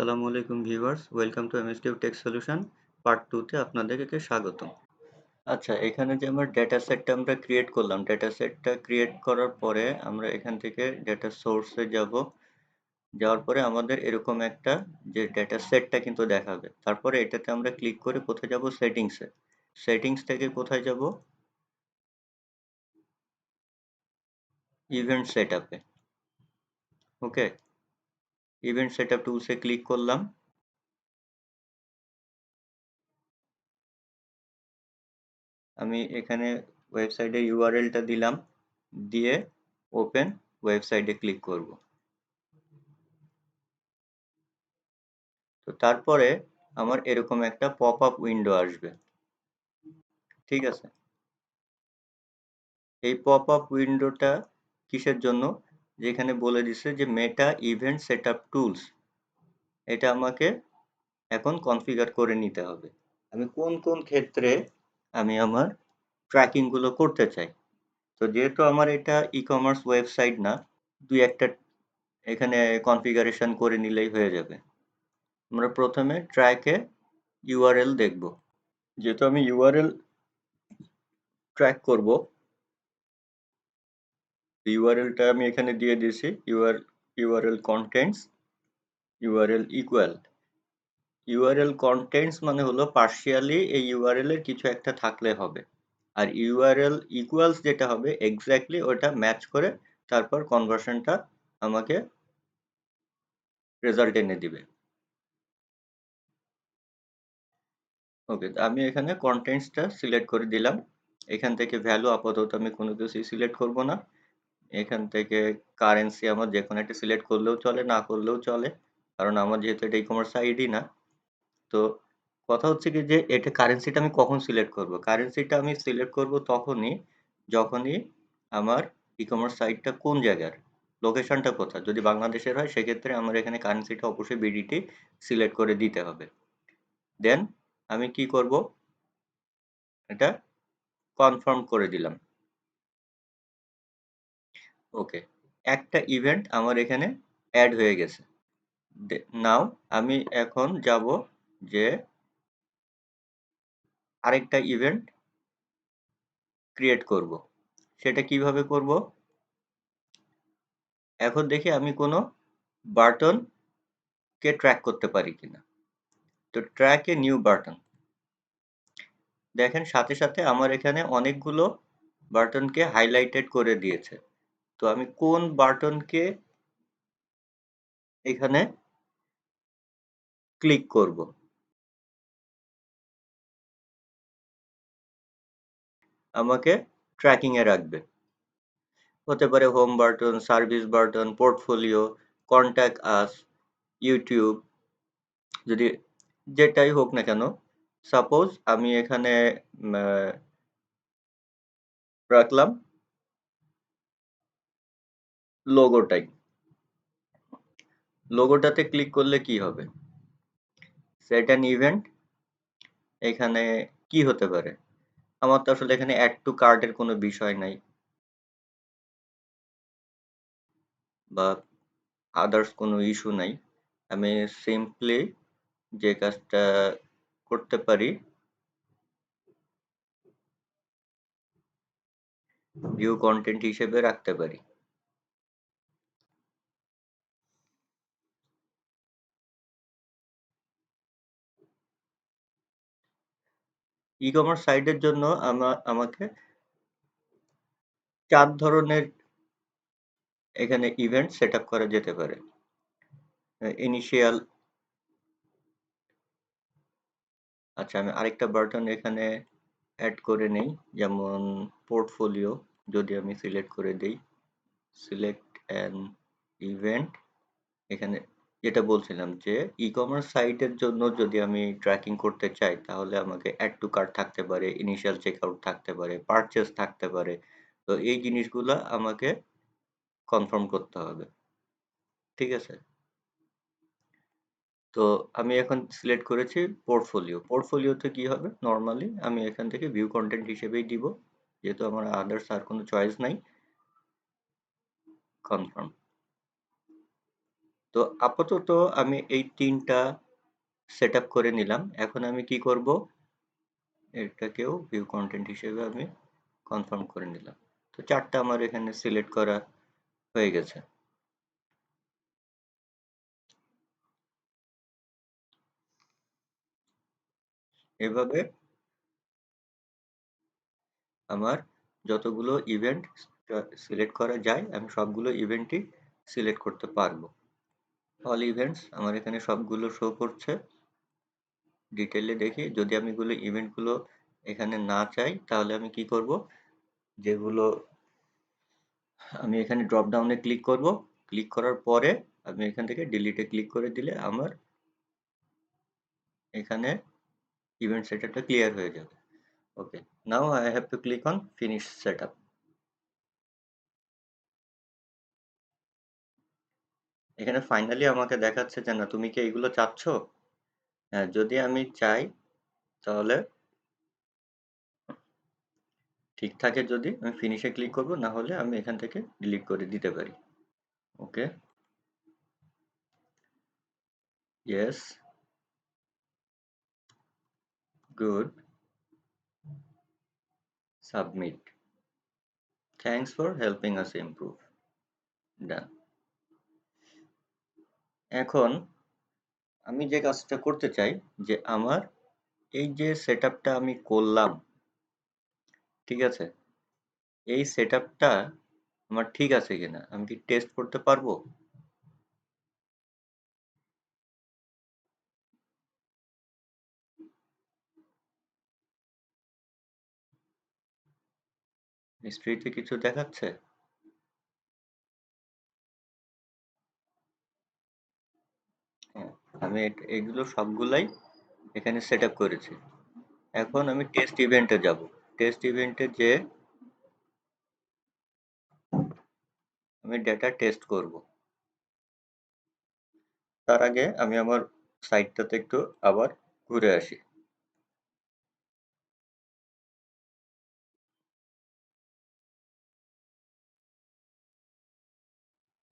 আসসালামু আলাইকুম viewers, welcome to MSTU tech solution, part two তে আপনাদেরকে স্বাগত আচ্ছা এখানে যে আমার ডেটা সেটটা আমরা ক্রিয়েট করলাম ডেটা সেটটা ক্রিয়েট করার পরে আমরা এখান থেকে ডেটা সোর্সে যাব। যাওয়ার পরে আমাদের এরকম একটা যে ডেটা সেটটা কিন্তু দেখাবে। তারপরে এটাতে আমরা ক্লিক করে কোথায় যাব? সেটিংসে সেটিংস থেকে কোথায় যাব? ইভেন্ট সেট আপে ওকে ইভেন্ট সেট আপ টুলসে ক্লিক করলাম। আমি এখানে ওয়েবসাইটের ইউআরএলটা দিলাম, দিয়ে ওপেন ওয়েবসাইটে ক্লিক করব। তো তারপরে আমার এরকম একটা পপ আপ উইন্ডো আসবে। ঠিক আছে? এই পপ আপ উইন্ডোটা কিসের জন্য? যেখানে বলে দিছে যে Meta event set up tools এটা আমাকে এখন কনফিগার করে নিতে হবে। আমি কোন কোন ক্ষেত্রে আমি আমার ট্র্যাকিংগুলো করতে চাই? তো যেহেতু আমার এটা ই কমার্স ওয়েবসাইট না, দুই একটা এখানে কনফিগারেশন করে নিলেই হয়ে যাবে। আমরা প্রথমে ট্র্যাকে ইউআরএল দেখব। যেহেতু আমি ইউআরএল ট্র্যাক করব ইউআরএলটা আমি এখানে দিয়ে দিয়েছি। UR URL contents URL equal URL contents মানে হলো পার্শিয়ালি এই ইউআরএল এর কিছু একটা থাকলে হবে। আর ইউআরএল ইকুয়ালস যেটা হবে এক্স্যাক্টলি ওটা ম্যাচ করে তারপর কনভার্সনটা আমাকে রেজাল্ট এনে দিবে। ওকে আমি এখানে কন্টেন্টসটা সিলেক্ট করে দিলাম। এখান থেকে ভ্যালু আপাতত আমি কোনো কিছু সিলেক্ট করব না। এখান থেকে কারেন্সি আমার যে কোনো একটা সিলেক্ট করলেও চলে, না করলেও চলে। কারণ আমার যেহেতু এটা ই কমার্স আইডি না, তো কথা হচ্ছে কি যে এটা কারেন্সিটা আমি কখন সিলেক্ট করব? কারেন্সিটা আমি সিলেক্ট করব তখনই, যখনই আমার ই কমার্স সাইটটা কোন জায়গার লোকেশনটা কোথায়। যদি বাংলাদেশের হয়, সেক্ষেত্রে আমার এখানে কারেন্সিটা অবশ্যই বিডিটি সিলেক্ট করে দিতে হবে। দেন আমি কি করব? এটা কনফার্ম করে দিলাম। ওকে, একটা ইভেন্ট আমার এখানে অ্যাড হয়ে গেছে। নাও আমি এখন যাব যে আরেকটা ইভেন্ট ক্রিয়েট করব। সেটা কীভাবে করব? এখন দেখি আমি কোনো বাটনকে ট্র্যাক করতে পারি কিনা। তো ট্র্যাক এ নিউ বাটন দেখেন সাথে সাথে আমার এখানে অনেকগুলো বাটনকে হাইলাইটেড করে দিয়েছে। তো আমি কোন বাটনকে এখানে ক্লিক করব? আমাকে ট্র্যাকিং এ রাখবে। হতে পারে home button service button portfolio contact us YouTube যদি যেটাই হোক না কেন সাপোজ আমি এখানে রাখলাম। লোগোটাই লোগোটাতে ক্লিক করলে কি হবে? সেট অ্যান ইভেন্ট এখানে কি হতে পারে? আমার তো আসলে এখানে অ্যাড টু কার্টের কোনো বিষয় নাই। বা আদার্স কোনো ইস্যু নাই। আমি সিম্পলি যে কাজটা করতে পারি ভিউ কন্টেন্ট হিসেবে রাখতে পারি। ই কমার্স সাইটের জন্য আমাকে চার ধরনের এখানে ইভেন্ট সেট করা যেতে পারে। ইনিশিয়াল আচ্ছা আমি আরেকটা বাটন এখানে অ্যাড করে নেই, যেমন পোর্টফোলিও যদি আমি সিলেক্ট করে দিই সিলেক্ট অ্যান ইভেন্ট এখানে যেটা বলছিলাম যে ই কমার্স সাইটের জন্য যদি আমি ট্র্যাকিং করতে চাই, তাহলে আমাকে অ্যাড টু কার্ট থাকতে পারে ইনিশিয়াল চেকআউট থাকতে পারে পারচেস থাকতে পারে। তো এই জিনিসগুলো আমাকে কনফার্ম করতে হবে। ঠিক আছে? তো আমি এখন সিলেক্ট করেছি পোর্টফোলিও পোর্টফোলিওতে কি হবে? নর্মালি আমি এখান থেকে ভিউ কন্টেন্ট হিসেবেই দিব। যেহেতু আমার আদার্স আর কোনো চয়েস নাই। কনফার্ম তো আপাতত আমি এই তিনটা সেট করে নিলাম। এখন আমি কি করব? এটাকেও ভিউ কন্টেন্ট হিসেবে আমি কনফার্ম করে নিলাম। তো চারটা আমার এখানে সিলেক্ট করা হয়ে গেছে। এভাবে আমার যতগুলো ইভেন্ট সিলেক্ট করা যায়, আমি সবগুলো ইভেন্টই সিলেক্ট করতে পারব। অল ইভেন্টস, আমার এখানে সবগুলো শো করছে। ডিটেলে দেখি, যদি আমি এগুলো ইভেন্টগুলো এখানে না চাই, তাহলে আমি কি করব? যেগুলো আমি এখানে ড্রপ ডাউনে ক্লিক করব। ক্লিক করার পরে আমি এখান থেকে ডিলিটে ক্লিক করে দিলে আমার এখানে ইভেন্ট সেটআপটা ক্লিয়ার হয়ে যাবে। Okay now I have to click on finish setup এখানে ফাইনালি আমাকে দেখাচ্ছে যে, না, তুমি কি এইগুলো চাচ্ছ? হ্যাঁ যদি আমি চাই, তাহলে ঠিক থাকে যদি আমি ফিনিশে ক্লিক করব, না হলে আমি এখান থেকে ডিলিট করে দিতে পারি। Okay yes good submit thanks for helping us improve done এখন আমি যে কাজটা করতে চাই, যে আমার এই যে সেট আমি করলাম, ঠিক আছে? এই সেট আমার ঠিক আছে কিনা? আমি কি টেস্ট করতে পারব? হিস্ট্রিতে কিছু দেখাচ্ছে হ্যাঁ আমি এগুলো সবগুলাই এখানে সেট করেছি। এখন আমি টেস্ট ইভেন্টে যাব। টেস্ট ইভেন্টে যে আমি ডেটা টেস্ট করব। তার আগে আমি আমার সাইটটাতে একটু আবার ঘুরে আসি।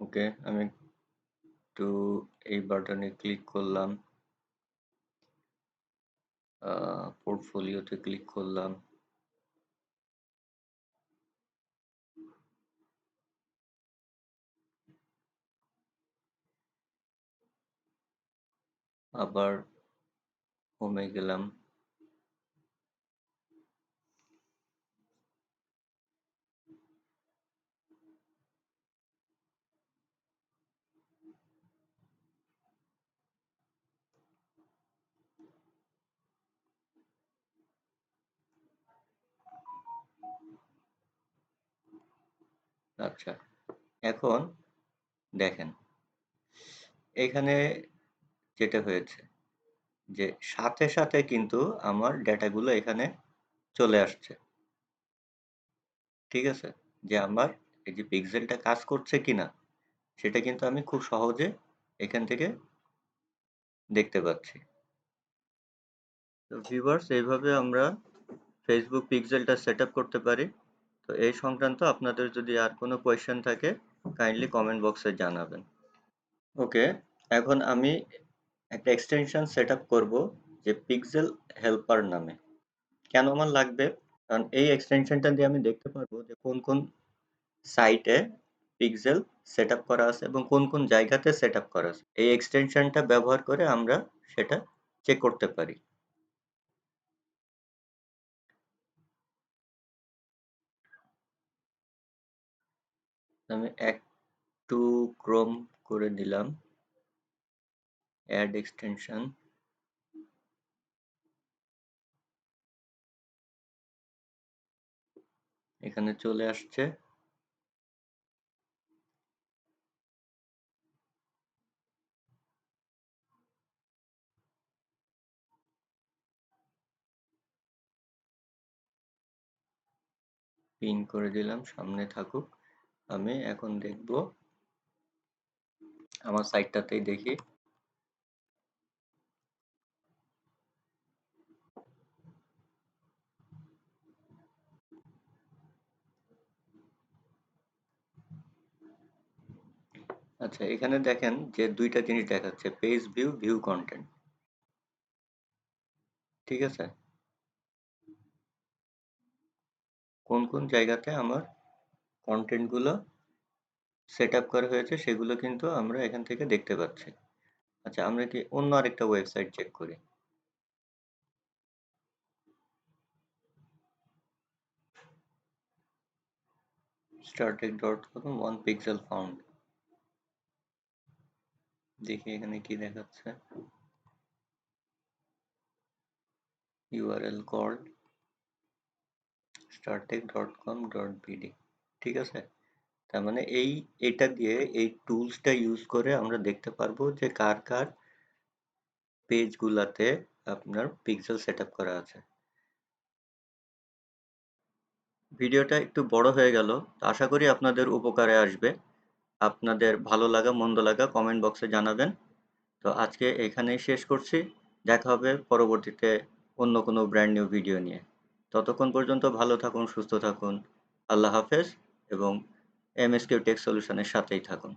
ওকে আমি একটু এই বাটনে ক্লিক করলাম। পোর্টফোলিওতে ক্লিক করলাম। আবার হোমে গেলাম। আচ্ছা। এখন দেখেন, এখানে যেটা হয়েছে যে সাথে সাথে কিন্তু আমার ডেটাগুলো এখানে চলে আসছে। ঠিক আছে? যে আমার এই যে পিক্সেলটা কাজ করছে কিনা, সেটা কিন্তু আমি খুব সহজে এখান থেকে দেখতে পাচ্ছি। তো ভিউয়ার্স এইভাবে আমরা ফেসবুক পিক্সেলটা সেট করতে পারি। তো এই সংক্রান্ত আপনাদের যদি আর কোনো কোয়েশ্চেন থাকে কাইন্ডলি কমেন্ট বক্সে জানাবেন। ওকে এখন আমি একটা এক্সটেনশন সেট আপ করব যে পিক্সেল হেল্পার নামে। কেন আমার লাগবে? কারণ এই এক্সটেনশনটা দিয়ে আমি দেখতে পারব যে কোন কোন সাইটে পিক্সেল সেট করা আছে এবং কোন কোন জায়গাতে সেট করা আছে। এই এক্সটেনশনটা ব্যবহার করে আমরা সেটা চেক করতে পারি। আমি একটু ক্রোম করে দিলাম অ্যাড এক্সটেনশন এখানে চলে আসছে। পিন করে দিলাম, সামনে থাকুক। আমি এখন দেখব। আমার সাইটটাতেই দেখি। আচ্ছা এখানে দেখেন যে দুইটা জিনিস দেখাচ্ছে পেজ ভিউ, ভিউ কন্টেন্ট ঠিক আছে? কোন, কোন জায়গাতে আমার কনটেন্টগুলো সেটআপ করা হয়েছে, সেগুলো কিন্তু আমরা এখান থেকে দেখতে পাচ্ছি। আচ্ছা আমরা কি অন্য আরেকটা ওয়েবসাইট চেক করি। startech.com one pixel found দেখি এখানে কি দেখাচ্ছে url called startech.com.bd ঠিক আছে? তার মানে এই, এটা দিয়ে এই টুলসটা ইউজ করে আমরা দেখতে পারব যে কার কার পেজ গুলাতে আপনার পিক্সেল সেট করা আছে। ভিডিওটা একটু বড় হয়ে গেল। আশা করি আপনাদের উপকারে আসবে। আপনাদের ভালো লাগা, মন্দ লাগা কমেন্ট বক্সে জানাবেন। তো আজকে এখানেই শেষ করছি। দেখা হবে পরবর্তীতে অন্য কোনো ব্র্যান্ড নিউ ভিডিও নিয়ে। ততক্ষণ পর্যন্ত ভালো থাকুন, সুস্থ থাকুন। আল্লাহ হাফেজ। এবং এমএসকিউ এস কিউ টেক সলিউশনের সাথেই থাকুন।